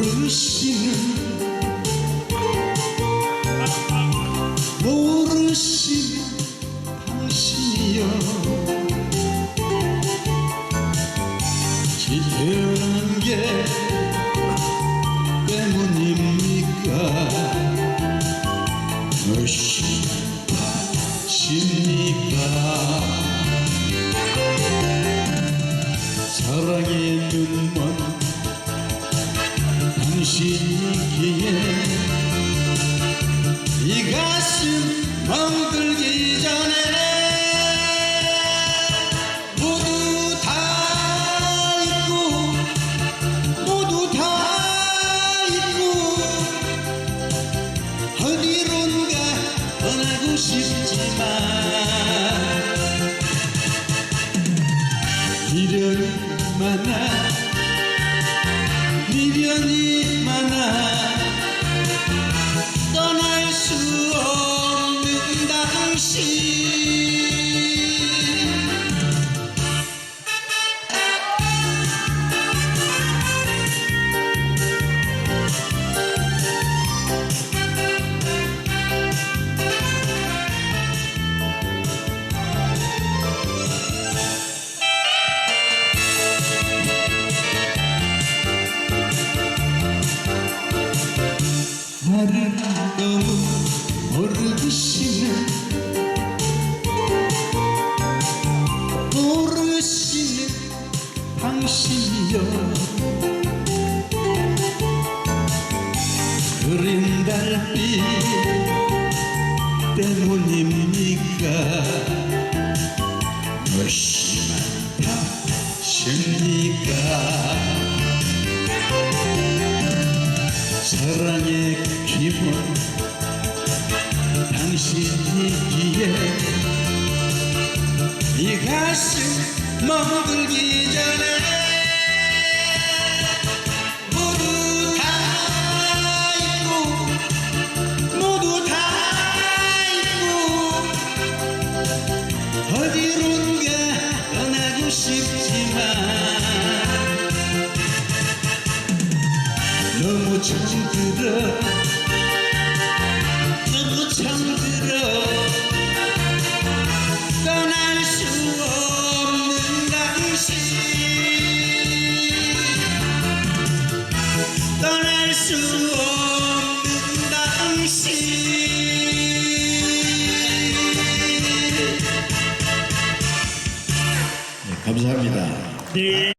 모르시는 모르시는 당신이여 지켜난 게 때문입니까? 무엇이십니까? 사랑의 눈먼 당신이기에 이 가슴 멍들기 전에 모두 다 잊고 모두 다 잊고 어디론가 떠나고 싶지만 미 당신 나를 너무 모르시는 당신이여. 그린 달빛 때문입니까? 무심한 탓입니까? 사랑의 기분 당신이기에 이 가슴 멍들기 전에 어디론가 떠나고 싶지만 너무 정들어 정들어 떠날 수 없는 당신 떠날 수 없는 당신 네, 감사합니다. 네.